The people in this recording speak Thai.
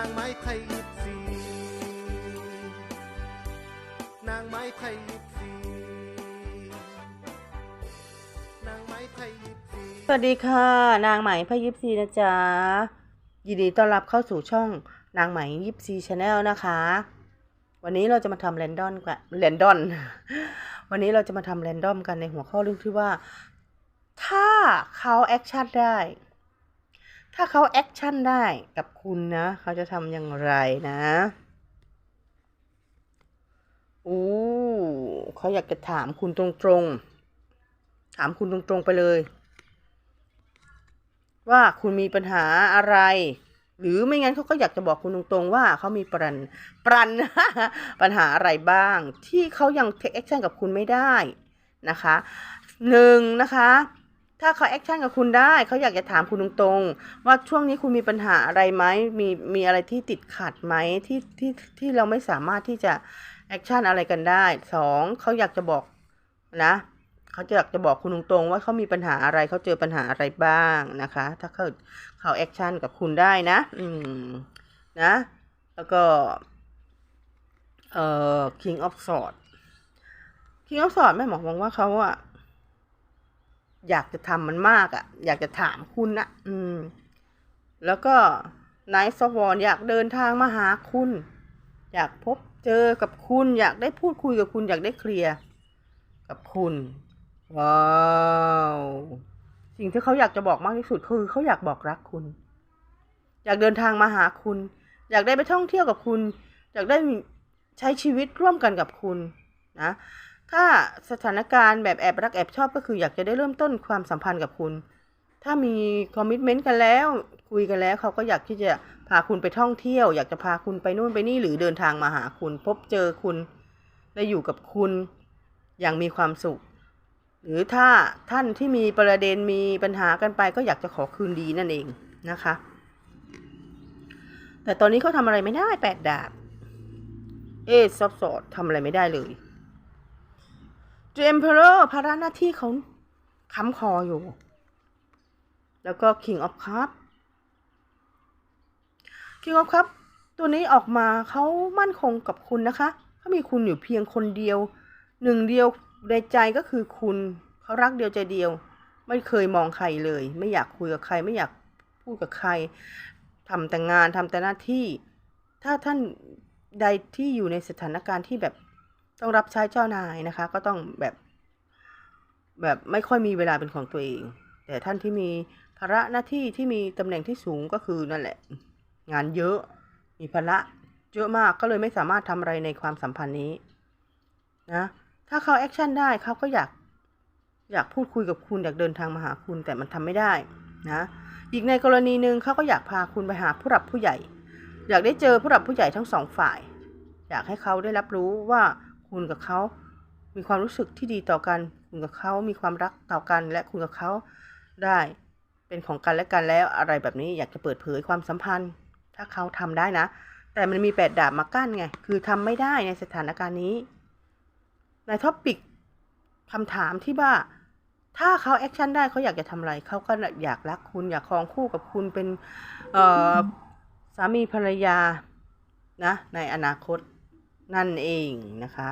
างไม้ไทยยิบซีนางไม้ไทยยิบซีนางไม้ไทยยิบซีสวัสดีค่ะ นางไหมพยิปซีนะจ๊ะ ยินดีต้อนรับเข้าสู่ช่องนางไหมยิปซีชาแนลนะคะ วันนี้เราจะมาทำแรนดอมกันแรนดอมวันนี้เราจะมาทำแรนดอมกันในหัวข้อเรื่องที่ว่า ถ้าเขาแอคชั่นได้ ถ้าเขาแอคชั่นได้กับคุณนะ เขาจะทำอย่างไรนะอู้เขาอยากจะถามคุณตรงๆ ถามคุณตรงๆไปเลย ว่าคุณมีปัญหาอะไร หรือไม่งั้นเขาก็อยากจะบอกคุณตรงๆ ว่าเขามีปรันปรันปัญหาอะไรบ้าง ที่เขายังเทคแอคชั่นกับคุณไม่ได้นะคะหนึ่งนะคะ ถ้าเขาแอคชั่นกับคุณได้ เขาอยากจะถามคุณตรงๆ ว่าช่วงนี้คุณมีปัญหาอะไรไหมมีมีอะไรที่ติดขัดไหมที่ที่ที่เราไม่สามารถที่จะแอคชั่นอะไรกันได้สองเขาอยากจะบอกนะเขาจะอยากจะบอกคุณตรงๆ ว่าเขามีปัญหาอะไรเขาเจอปัญหาอะไรบ้างนะคะ ถ้าเขาเขาแอคชั่นกับคุณได้นะ อืมนะ แล้วก็เอ่อ King of Swords King of Swords แม่หมอมองว่าเขาอะ อยากจะทำมันมากอะอยากจะถามคุณนะอืม แล้วก็ Night of Wands อยากเดินทางมาหาคุณ อยากพบเจอกับคุณ อยากได้พูดคุยกับคุณ อยากได้เคลียร์กับคุณ ว้าวสิ่งที่เขาอยากจะบอกมากที่สุดคือเขาอยากบอกรักคุณ อยากเดินทางมาหาคุณ อยากได้ไปท่องเที่ยวกับคุณ อยากได้ใช้ชีวิตร่วมกันกับคุณนะ ถ้าสถานการณ์แบบแอบรักแอบชอบก็คืออยากจะได้เริ่มต้นความสัมพันธ์กับคุณ ถ้ามีคอมมิชเมนต์กันแล้ว คุยกันแล้วเขาก็อยากที่จะพาคุณไปท่องเที่ยว อยากจะพาคุณไปนู่นไปนี่หรือเดินทางมาหาคุณ พบเจอคุณและอยู่กับคุณอย่างมีความสุข หรือถ้าท่านที่มีประเด็นมีปัญหากันไป ก็อยากจะขอคืนดีนั่นเองนะคะ แต่ตอนนี้เขาทำอะไรไม่ได้แปดดาบ เอซอบสอดทำอะไรไม่ได้เลย เจมเพลอร์ภาระหน้าที่เขาค้ำคออยู่ แล้วก็ King of Cup King of Cup ตัวนี้ออกมาเขามั่นคงกับคุณนะคะเขามีคุณอยู่เพียงคนเดียว หนึ่งเดียวในใจก็คือคุณเขารักเดียวใจเดียว ไม่เคยมองใครเลย ไม่อยากคุยกับใคร ไม่อยากพูดกับใครทำแต่งานทำแต่หน้าที่ ถ้าท่านใดที่อยู่ในสถานการณ์ที่แบบ ต้องรับใช้เจ้านายนะคะ ก็ต้องแบบ แบบไม่ค่อยมีเวลาเป็นของตัวเอง แต่ท่านที่มีภาระหน้าที่ที่มีตำแหน่งที่สูงก็คือนั่นแหละ งานเยอะมีภาระเยอะมากก็เลยไม่สามารถทำอะไรในความสัมพันธ์นี้นะถ้าเขาแอคชั่นได้เขาก็อยากอยากพูดคุยกับคุณอยากเดินทางมาหาคุณแต่มันทำไม่ได้นะอีกในกรณีหนึ่งเขาก็อยากพาคุณไปหาผู้หลักผู้ใหญ่ อยากได้เจอผู้หลักผู้ใหญ่ทั้งสองฝ่าย อยากให้เขาได้รับรู้ว่า คุณกับเขา มีความรู้สึกที่ดีต่อกัน คุณกับเขา มีความรักต่อกัน และคุณกับเขาได้ เป็นของกันและกันแล้วอะไรแบบนี้อยากจะเปิดเผยความสัมพันธ์ ถ้าเขาทำได้นะ แต่มันมีแปดดาบมากั้นไง คือทำไม่ได้ในสถานการณ์นี้ ในท็อปิกคำถามที่ว่า ถ้าเขาแอคชั่นได้เขาอยากจะทำอะไร เขาก็อยากรักคุณ อยากครองคู่กับคุณเป็นสามีภรรยานะในอนาคต นั่นเองนะคะ